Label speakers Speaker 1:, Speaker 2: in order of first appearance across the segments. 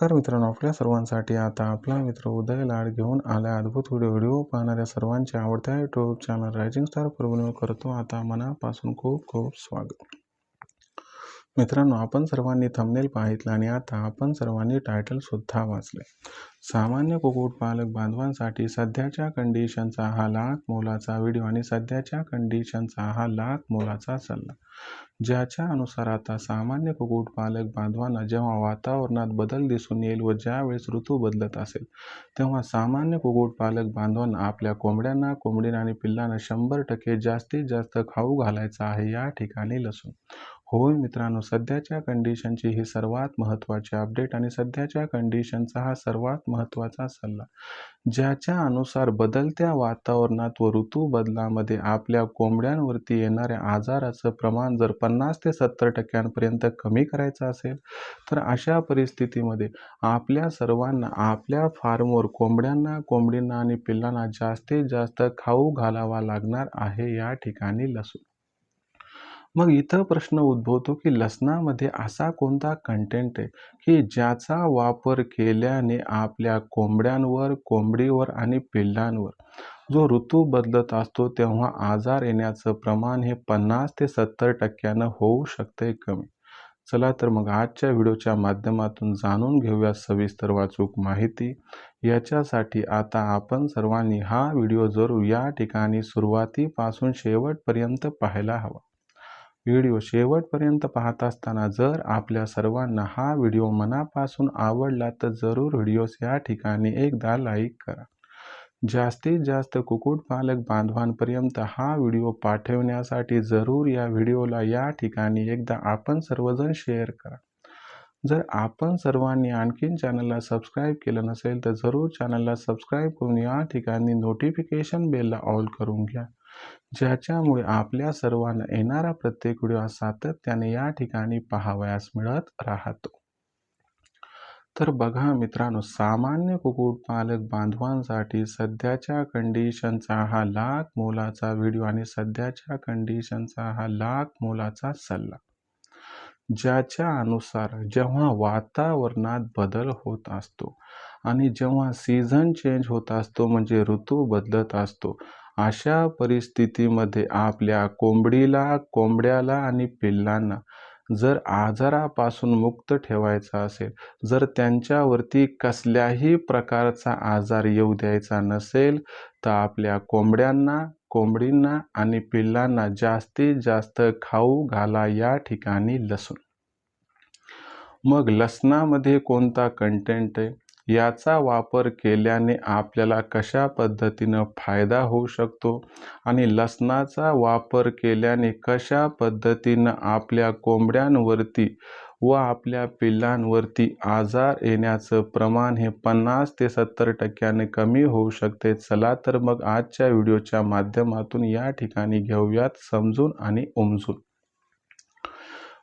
Speaker 1: नमस्कार मित्रांनो आपल्या सर्वांसाठी आता आपला मित्र उदय लाड घेऊन आला अद्भुत व्हिडिओ व्हिडिओ पाहणाऱ्या सर्वांच्या आवडत्या युट्यूब चॅनल रायझिंग स्टार प्रभू करतो. आता मनापासून खूप खूप स्वागत. मित्रांनो आपण सर्वांनी थंबनेल पाहितलं आणि आता आपण सर्वांनी टायटलसुद्धा वाचले सामान्य कुक्कुटपालक बांधवांसाठी सध्याच्या कंडिशनचा हा लाख मोलाचा व्हिडिओ आणि सध्याच्या कंडिशनचा हा लाख मोलाचा सल्ला. ज्याच्या अनुसार आता सामान्य कुक्कुटपालक बांधवांना जेव्हा वातावरणात बदल दिसून येईल व ज्यावेळेस ऋतू बदलत असेल तेव्हा सामान्य कुक्कुटपालक बांधवांना आपल्या कोंबड्यांना कोंबडींना आणि पिल्लांना शंभर टक्के जास्तीत जास्त खाऊ घालायचा आहे या ठिकाणी लसूण. होय मित्रांनो सध्याच्या कंडिशनची ही सर्वात महत्त्वाची अपडेट आणि सध्याच्या कंडिशनचा हा सर्वात महत्त्वाचा सल्ला. ज्याच्या अनुसार बदलत्या वातावरणात व ऋतू बदलामध्ये आपल्या कोंबड्यांवरती येणाऱ्या आजाराचं प्रमाण जर पन्नास ते सत्तर टक्क्यांपर्यंत कमी करायचं असेल तर अशा परिस्थितीमध्ये आपल्या सर्वांना आपल्या फार्मवर कोंबड्यांना कोंबडींना आणि पिल्लांना जास्तीत जास्त खाऊ घालावा लागणार आहे या ठिकाणी लसूण. मग इथं प्रश्न उद्भवतो की लसणामध्ये असा कोणता कंटेंट आहे की ज्याचा वापर केल्याने आपल्या कोंबड्यांवर कोंबडीवर आणि पिल्लांवर? जो ऋतू बदलत असतो तेव्हा आजार येण्याचं प्रमाण हे पन्नास ते सत्तर टक्क्यानं होऊ शकते कमी. चला तर मग आजच्या व्हिडिओच्या माध्यमातून जाणून घेऊया सविस्तर वाचूक माहिती. याच्यासाठी आता आपण सर्वांनी हा व्हिडिओ जरूर या ठिकाणी सुरुवातीपासून शेवटपर्यंत पाहायला हवा. व्हिडिओ शेवटपर्यंत पाहत असताना जर आपल्या सर्वांना हा व्हिडिओ मनापासून आवडला तर जरूर व्हिडिओस या ठिकाणी एकदा लाईक करा. जास्तीत जास्त कुक्कुटपालक बांधवांपर्यंत हा व्हिडिओ पाठवण्यासाठी जरूर या व्हिडिओला या ठिकाणी एकदा आपण सर्वजण शेअर करा. जर आपण सर्वांनी आणखीन चॅनलला सबस्क्राईब केलं नसेल तर जरूर चॅनलला सबस्क्राईब करून या ठिकाणी नोटिफिकेशन बेलला ऑल करून घ्या. ज्याच्यामुळे आपल्या सर्वांना येणारा प्रत्येक व्हिडिओ सातत्याने या ठिकाणी पाहावयास मिळत राहतो. तर बघा मित्रांनो सामान्य कुक्कुटपालक बांधवांसाठी सध्याच्या कंडिशनचा हा लाख मोलाचा व्हिडिओ आणि सध्याच्या कंडिशनचा हा लाख मोलाचा सल्ला. ज्याच्या अनुसार जेव्हा वातावरणात बदल होत असतो आणि जेव्हा सीझन चेंज होत असतो म्हणजे ऋतू बदलत असतो अशा परिस्थितीमध्ये आपल्या कोंबडीला कोंबड्याला आणि पिल्लांना जर आजारापासून मुक्त ठेवायचा असेल जर त्यांच्यावरती कसल्याही प्रकारचा आजार येऊ द्यायचा नसेल तर आपल्या कोंबड्यांना कोंबडींना आणि पिल्लांना जास्तीत जास्त खाऊ घाला या ठिकाणी लसूण. मग लसणामध्ये कोणता कंटेंट आहे? याचा वापर केल्याने आपल्याला कशा पद्धतीनं फायदा होऊ शकतो आणि लसणाचा वापर केल्याने कशा पद्धतीनं आपल्या कोंबड्यांवरती व आपल्या पिल्लांवरती आजार येण्याचं प्रमाण हे पन्नास ते सत्तर टक्क्याने कमी होऊ शकते? चला तर मग आजच्या व्हिडिओच्या माध्यमातून या ठिकाणी घेऊयात समजून आणि उमजून.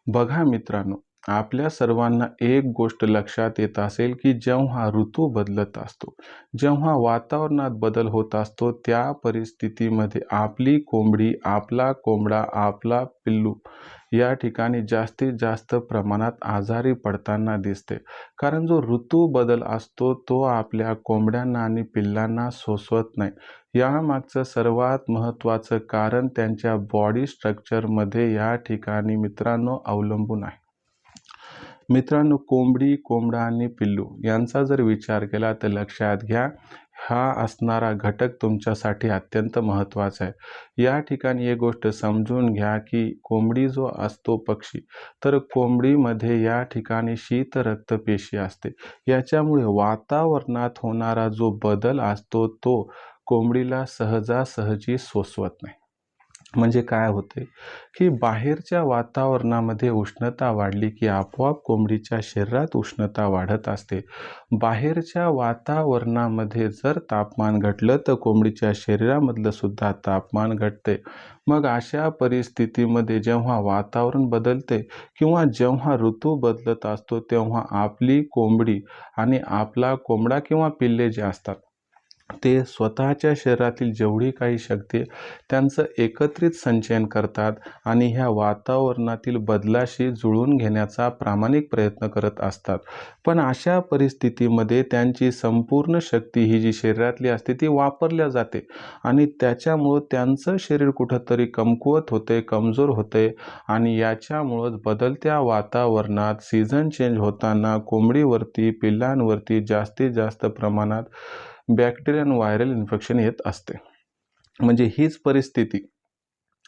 Speaker 1: बघा मित्रांनो आपल्या सर्वांना एक गोष्ट लक्षात येत असेल की जेव्हा ऋतू बदलत असतो जेव्हा वातावरणात बदल होत असतो त्या परिस्थितीमध्ये आपली कोंबडी आपला कोंबडा आपला पिल्लू या ठिकाणी जास्तीत जास्त प्रमाणात आजारी पडताना दिसते. कारण जो ऋतू बदल असतो तो आपल्या कोंबड्यांना आणि पिल्लांना सोसवत नाही. यामागचं सर्वात महत्त्वाचं कारण त्यांच्या बॉडी स्ट्रक्चरमध्ये या ठिकाणी मित्रांनो अवलंबून आहे. मित्रांनो कोंबडी कोंबडा आणि पिल्लू यांचा जर विचार केला तर लक्षात घ्या हा असणारा घटक तुमच्यासाठी अत्यंत महत्त्वाचा आहे. या ठिकाणी एक गोष्ट समजून घ्या की कोंबडी जो असतो पक्षी तर कोंबडीमध्ये या ठिकाणी शीत रक्तपेशी असते. याच्यामुळे वातावरणात होणारा जो बदल असतो तो कोंबडीला सहजासहजी सोसवत नाही. म्हणजे काय होते की बाहेरच्या वातावरणामध्ये उष्णता वाढली की आपोआप कोंबडीच्या शरीरात उष्णता वाढत असते. बाहेरच्या वातावरणामध्ये जर तापमान घटलं तर कोंबडीच्या शरीरामधलं सुद्धा तापमान घटते. मग अशा परिस्थितीमध्ये जेव्हा वातावरण बदलते किंवा जेव्हा ऋतू बदलत असतो तेव्हा आपली कोंबडी आणि आपला कोंबडा किंवा पिल्ले जे असतात ते स्वतःच्या शरीरातील जेवढी काही शक्ती त्यांचं एकत्रित संचयन करतात आणि ह्या वातावरणातील बदलाशी जुळून घेण्याचा प्रामाणिक प्रयत्न करत असतात. पण अशा परिस्थितीमध्ये त्यांची संपूर्ण शक्ती ही जी शरीरातली असते ती वापरल्या जाते आणि त्याच्यामुळं त्यांचं शरीर कुठंतरी कमकुवत होते कमजोर होते आणि याच्यामुळंच बदलत्या वातावरणात सीझन चेंज होताना कोंबडीवरती पिल्लांवरती जास्तीत जास्त प्रमाणात बॅक्टेरियन व्हायरल इन्फेक्शन येत असते. म्हणजे हीच परिस्थिती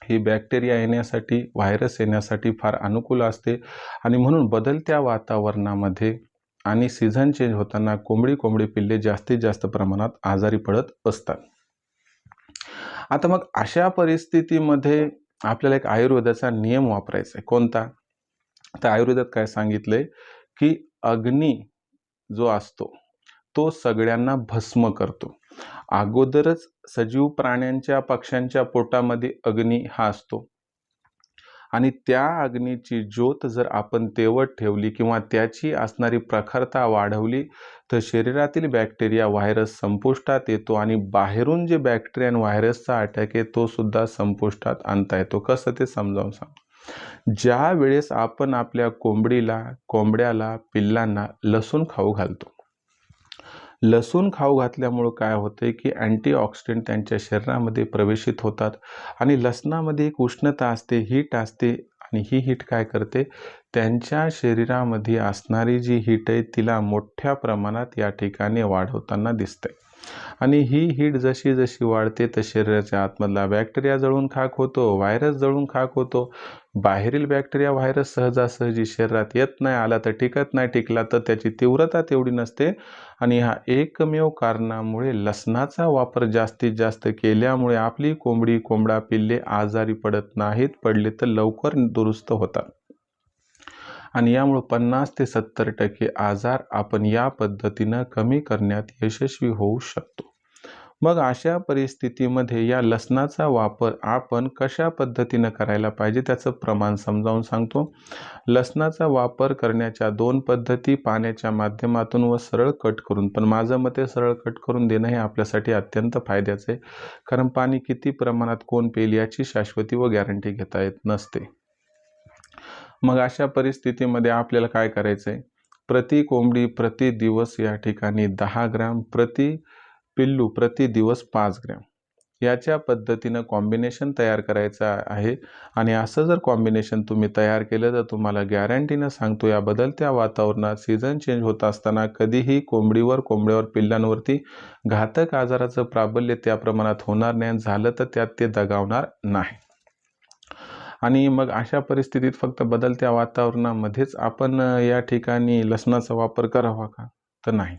Speaker 1: ही बॅक्टेरिया येण्यासाठी व्हायरस येण्यासाठी फार अनुकूल असते. आणि म्हणून बदलत्या वातावरणामध्ये आणि सीझन चेंज होताना कोंबडी कोंबडी पिल्ले जास्तीत जास्त प्रमाणात आजारी पडत असतात. आता मग अशा परिस्थितीमध्ये आपल्याला एक आयुर्वेदाचा नियम वापरायचा आहे. कोणता? तर आयुर्वेदात काय सांगितलंय? की अग्नी जो असतो तो सगळ्यांना भस्म करतो. अगोदरच सजीव प्राण्यांच्या पक्ष्यांच्या पोटामध्ये अग्नी हा असतो. आणि त्या अग्नीची ज्योत जर आपण तेवत ठेवली किंवा त्याची असणारी प्रखरता वाढवली तर शरीरातील बॅक्टेरिया व्हायरस संपुष्टात येतो आणि बाहेरून जे बॅक्टेरिया आणि व्हायरसचा अटॅक आहे तो सुद्धा संपुष्टात आणता येतो. कसं ते समजावून सांग. ज्या वेळेस आपण आपल्या कोंबडीला कोंबड्याला पिल्लांना लसूण खाऊ घालतो लसूण खाऊ घातल्यामुळं काय होते की अँटीऑक्सिडंट त्यांच्या शरीरामध्ये प्रवेशित होतात आणि लसणामध्ये एक उष्णता असते हीट असते आणि ही हीट काय करते? त्यांच्या शरीरामध्ये असणारी जी हीट आहे तिला मोठ्या प्रमाणात या ठिकाणी वाढवताना दिसते आणि ही हीट जशी जशी वाढते तर शरीराच्या आतमधला बॅक्टेरिया जळून खाक होतो व्हायरस जळून खाक होतो. बाहेरील बॅक्टेरिया व्हायरस सहजासहजी शरीरात येत नाही आला तर टिकत नाही टिकला तर त्याची तीव्रता तेवढी नसते आणि ह्या एकमेव कारणामुळे लसणाचा वापर जास्तीत जास्त केल्यामुळे आपली कोंबडी कोंबडा पिल्ले आजारी पडत नाहीत पडले तर लवकर दुरुस्त होतात. आणि यामुळे पन्नास ते सत्तर टक्के आजार आपण या पद्धतीनं कमी करण्यात यशस्वी होऊ शकतो. मग अशा परिस्थितीमध्ये या लसणाचा वापर आपण कशा पद्धतीनं करायला पाहिजे त्याचं प्रमाण समजावून सांगतो. लसणाचा वापर करण्याच्या दोन पद्धती पाण्याच्या माध्यमातून व सरळ कट करून पण माझं मते सरळ कट करून देणं हे आपल्यासाठी अत्यंत फायद्याचं आहे. कारण पाणी किती प्रमाणात कोण पेल याची शाश्वती व गॅरंटी घेता येत नसते. मग अशा परिस्थितीमध्ये आपल्याला काय करायचं आहे प्रति कोंबडी प्रति दिवस या ठिकाणी दहा ग्रॅम प्रति पिल्लू प्रति दिवस पाच ग्रॅम. याच्या पद्धतीनं कॉम्बिनेशन तयार करायचं आहे आणि असं जर कॉम्बिनेशन तुम्ही तयार केलं तर तुम्हाला गॅरंटीनं सांगतो या बदलत्या वातावरणात सीझन चेंज होत असताना कधीही कोंबडीवर कोंबड्यावर पिल्लांवरती घातक आजाराचं प्राबल्य त्या प्रमाणात होणार नाही झालं तर त्यात ते दगावणार नाही. आणि मग अशा परिस्थितीत फक्त बदलत्या वातावरणामध्येच आपण या ठिकाणी लसणाचा वापर करावा का? तर नाही.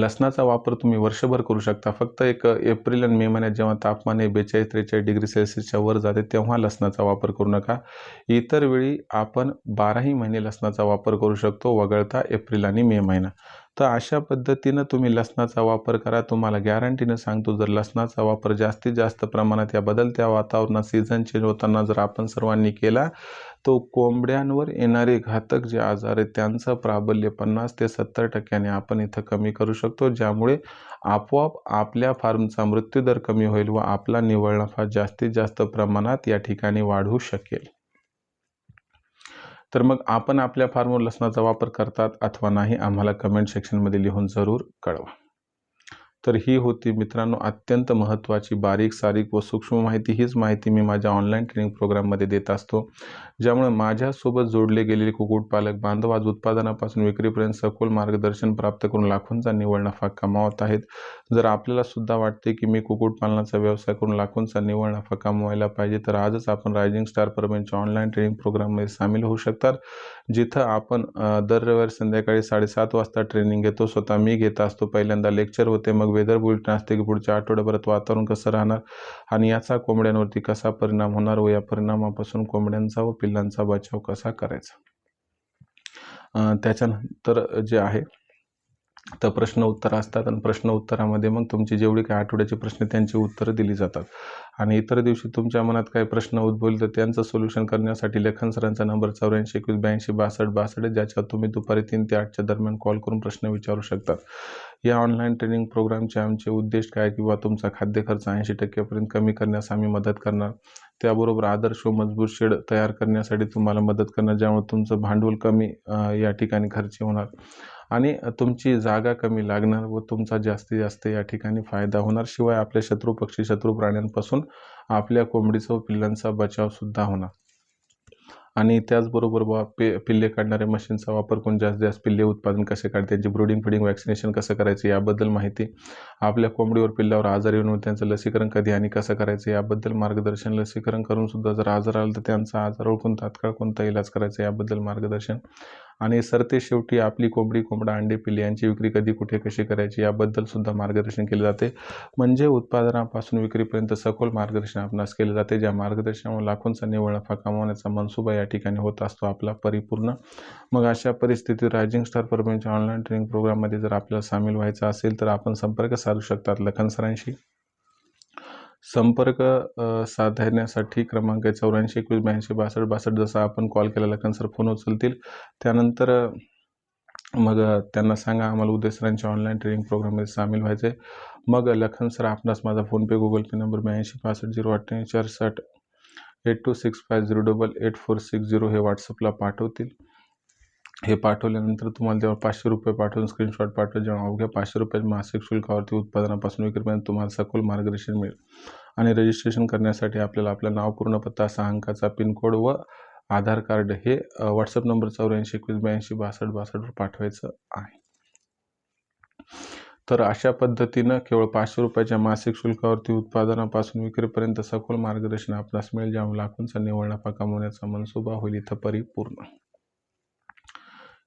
Speaker 1: लसणाचा वापर तुम्ही वर्षभर करू शकता. फक्त एक एप्रिल आणि मे महिन्यात जेव्हा तापमान हे बेचाळीस त्रेचाळीस डिग्री सेल्सिअसच्या वर जाते तेव्हा लसणाचा वापर करू नका. इतर वेळी आपण बाराही महिने लसणाचा वापर करू शकतो वगळता एप्रिल आणि मे महिना. तर अशा पद्धतीनं तुम्ही लसणाचा वापर करा. तुम्हाला गॅरंटीनं सांगतो जर लसणाचा वापर जास्तीत जास्त प्रमाणात या बदलत्या वातावरणात सीझन चेंज होताना जर आपण सर्वांनी केला तो कोंबड्यांवर येणारे घातक जे आजार आहेत त्यांचं प्राबल्य पन्नास ते सत्तर टक्क्याने आपण इथं कमी करू शकतो. ज्यामुळे आपोआप आपल्या फार्मचा मृत्यूदर कमी होईल व आपला निव्वळ नफा जास्तीत जास्त प्रमाणात या ठिकाणी वाढू शकेल. तर मग आपण आपल्या फार्मवर लसणाचा वापर करतात अथवा नाही आम्हाला कमेंट सेक्शनमध्ये लिहून जरूर कळवा. तर ही होती मित्रांनो अत्यंत महत्त्वाची बारीक सारीक व सूक्ष्म माहिती. हीच माहिती मी माझ्या ऑनलाईन ट्रेनिंग प्रोग्राममध्ये देत असतो. ज्यामुळे माझ्यासोबत जोडले गेलेले कुक्कुटपालक बांधव आज उत्पादनापासून विक्रीपर्यंत सखोल मार्गदर्शन प्राप्त करून लाखोंचा निव्वळ नफा कमावत आहेत. जर आपल्याला सुद्धा वाटते की मी कुक्कुटपालनाचा व्यवसाय करून लाखोंचा निव्वळ नफा कमवायला पाहिजे तर आजच आपण रायझिंग स्टार परमेंटच्या ऑनलाईन ट्रेनिंग प्रोग्राममध्ये सामील होऊ शकतात. जिथं आपण दर रविवारी संध्याकाळी साडेसात वाजता ट्रेनिंग घेतो. स्वतः मी घेत असतो. पहिल्यांदा लेक्चर होते मग वेदर बुलेटिन असते की पुढच्या आठवड्याभरात वातावरण कसं राहणार आणि याचा कोंबड्यांवरती कसा परिणाम होणार व या परिणामापासून कोंबड्यांचा व पिल्लांचा बचाव कसा करायचा? त्याच्यानंतर जे आहे तर प्रश्न उत्तर असतात आणि प्रश्न उत्तरामध्ये मग तुमची जेवढी काही आठवड्याचे प्रश्न त्यांची उत्तरं दिली जातात. आणि इतर दिवशी तुमच्या मनात काही प्रश्न उद्भवले तर त्यांचं सोल्युशन करण्यासाठी लेखन सरांचा नंबर चौऱ्याऐंशी एकवीस ब्याऐंशी बासष्ट बासष्ट ज्याच्यावर तुम्ही दुपारी तीन ते आठच्या दरम्यान कॉल करून प्रश्न विचारू शकतात. या ऑनलाईन ट्रेनिंग प्रोग्रामचे आमचे उद्देश काय किंवा तुमचा खाद्य खर्च ऐंशी टक्क्यापर्यंत कमी करण्यास आम्ही मदत करणार. त्याबरोबर आदर्श व मजबूत शेड तयार करण्यासाठी तुम्हाला मदत करणार ज्यामुळे तुमचं भांडवल कमी या ठिकाणी खर्च होणार. आणि तुमची जागा कमी लागणार व तुमचा जास्तीत जास्त या ठिकाणी फायदा होणार. शिवाय आपल्या शत्रू पक्षी शत्रू प्राण्यांपासून आपल्या कोंबडीचा व पिल्लांचा बचावसुद्धा होणार. आणि त्याचबरोबर बा पे पिल्ले काढणाऱ्या मशीनचा वापर करून जास्तीत जास्त पिल्ले उत्पादन कसे काढते त्यांची ब्रुडिंग फिडिंग वॅक्सिनेशन कसं करायचं याबद्दल माहिती. आपल्या कोंबडीवर पिल्ल्यावर आजार येऊन त्यांचं लसीकरण कधी आणि कसं करायचं याबद्दल मार्गदर्शन लसीकरण करून सुद्धा जर आजार आला तर त्यांचा आजार ओळखून तात्काळ कोणता इलाज करायचा याबद्दल मार्गदर्शन. आणि सरते शेवटी आपली कोंबडी कोंबडा अंडे पिल्ले यांची विक्री कधी कुठे कशी करायची याबद्दल सुद्धा मार्गदर्शन केले जाते. म्हणजे उत्पादनापासून विक्रीपर्यंत सखोल मार्गदर्शन आपणास केले जाते ज्या मार्गदर्शनामुळे लाखोंचा निव्वळ नफा कमावण्याचा मनसुबा या ठिकाणी होत असतो आपला परिपूर्ण. मग अशा परिस्थितीत रायझिंग स्टार परभणीच्या ऑनलाईन ट्रेनिंग प्रोग्राममध्ये जर आपल्याला सामील व्हायचं असेल तर आपण संपर्क साधू शकतात लखन सरांशी. संपर्क साधण्यासाठी क्रमांक आहे चौऱ्याऐंशी एकवीस ब्याऐंशी बासष्ट बासष्ट जसा आपण कॉल केला लखन सर फोन उचलतील. त्यानंतर मग त्यांना सांगा आम्हाला उदय सरांच्या ऑनलाईन ट्रेनिंग प्रोग्राममध्ये सामील व्हायचे मग लखन सर आपणास माझा फोनपे गुगल पे नंबर ब्याऐंशी पासष्ट झिरो अठ्ठ्याऐंशी चारसष्ट eight two six five zero double eight four six zero हे व्हॉट्सअपला पाठवतील. हे पाठवल्यानंतर तुम्हाला तेव्हा पाचशे रुपये पाठवून स्क्रीनशॉट पाठवून जेव्हा अवघ्या पाचशे रुपये मासिक शुल्कावरती उत्पादनापासून विक्रीपर्यंत तुम्हाला सखोल मार्गदर्शन मिळेल. आणि रजिस्ट्रेशन करण्यासाठी आपल्याला आपलं नाव पूर्ण पत्ता सहा अंकाचा पिनकोड व आधार कार्ड हे व्हॉट्सअप नंबर चौऱ्याऐंशी एकवीस ब्याऐंशी बासष्ट बासष्टवर पाठवायचं आहे. तर अशा पद्धतीनं केवळ पाचशे रुपयाच्या मासिक शुल्कावरती उत्पादनापासून विक्रीपर्यंत सखोल मार्गदर्शन आपणास मिळेल ज्यामुळे लाखोंचा निवड नफा कमवण्याचा मनसुबा होईल. इथं परिपूर्ण.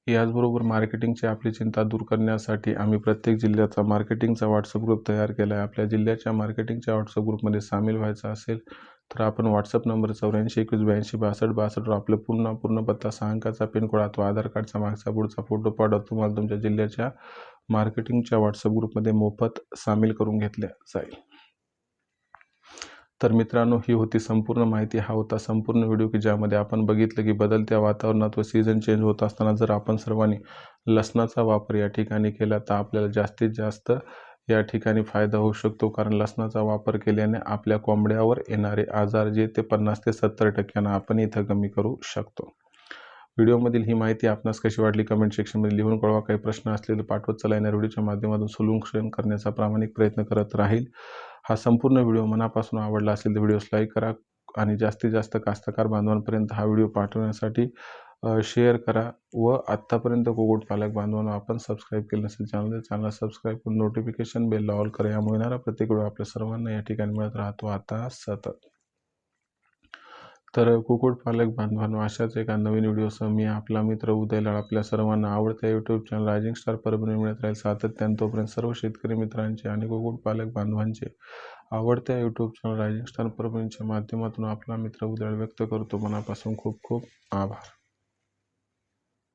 Speaker 1: याचबरोबर मार्केटिंगची आपली चिंता दूर करण्यासाठी आम्ही प्रत्येक जिल्ह्याचा मार्केटिंगचा व्हॉट्सअप ग्रुप तयार केला आहे आपल्या जिल्ह्याच्या मार्केटिंगच्या व्हॉट्सअप ग्रुपमध्ये सामील व्हायचं असेल तर आपण व्हॉट्सअप नंबर चौऱ्याऐंशी एकवीस ब्याऐंशी बासष्ट बासष्टवर आपलं पूर्ण पूर्ण पत्ता सहा अंकाचा पिनकोड अथवा आधार कार्डचा मागचा पुढचा फोटो पाठवत तुम्हाला तुमच्या जिल्ह्याच्या मार्केटिंगच्या व्हॉट्सअप ग्रुपमध्ये मोफत सामील करून घेतल्या जाईल. तर मित्रांनो ही होती संपूर्ण माहिती. हा होता संपूर्ण व्हिडिओ की ज्यामध्ये आपण बघितलं की बदलत्या वातावरणात व सीझन चेंज होत असताना जर आपण सर्वांनी लसणाचा वापर या ठिकाणी केला तर आपल्याला जास्तीत जास्त या ठिकाणी फायदा होऊ शकतो. कारण लसणाचा वापर केल्याने आपल्या कोंबड्यावर येणारे आजार जे ते पन्नास ते सत्तर टक्क्यानं आपण इथं कमी करू शकतो. व्हिडिओमधील ही माहिती आपणास कशी वाटली कमेंट सेक्शनमध्ये लिहून कळवा. काही प्रश्न असले तर पाठवत चला. येणार व्हिडिओच्या माध्यमातून सोल्युशन करण्याचा प्रामाणिक प्रयत्न करत राहील. हा संपूर्ण व्हिडिओ मनापासून आवडला असेल तर व्हिडिओस लाईक करा आणि जास्तीत जास्त कास्तकार बांधवांपर्यंत हा व्हिडिओ पाठवण्यासाठी शेअर करा व आत्तापर्यंत कुक्कुटपालक बांधवांना आपण सबस्क्राईब केलं नसेल चॅनल चॅनल सबस्क्राईब करून नोटिफिकेशन बेल ऑल करा. यामुळे येणारा प्रत्येक व्हिडिओ आपल्या सर्वांना या ठिकाणी मिळत राहतो. आता सतत तर कुक्कुटपालक बांधवांनो अशाच एका नवीन व्हिडिओसह मी आपला मित्र उदयलाल आपल्या सर्वांना आवडत्या YouTube channel Rising Star Parbhani मिळत राहील. सातत्यानं तोपर्यंत सर्व शेतकरी मित्रांचे आणि कुक्कुटपालक बांधवांचे आवडत्या यूट्यूब चॅनल रायझिंग स्टार परभणीच्या माध्यमातून आपला मित्र उदयळ व्यक्त करतो. मनापासून खूप खूप आभार.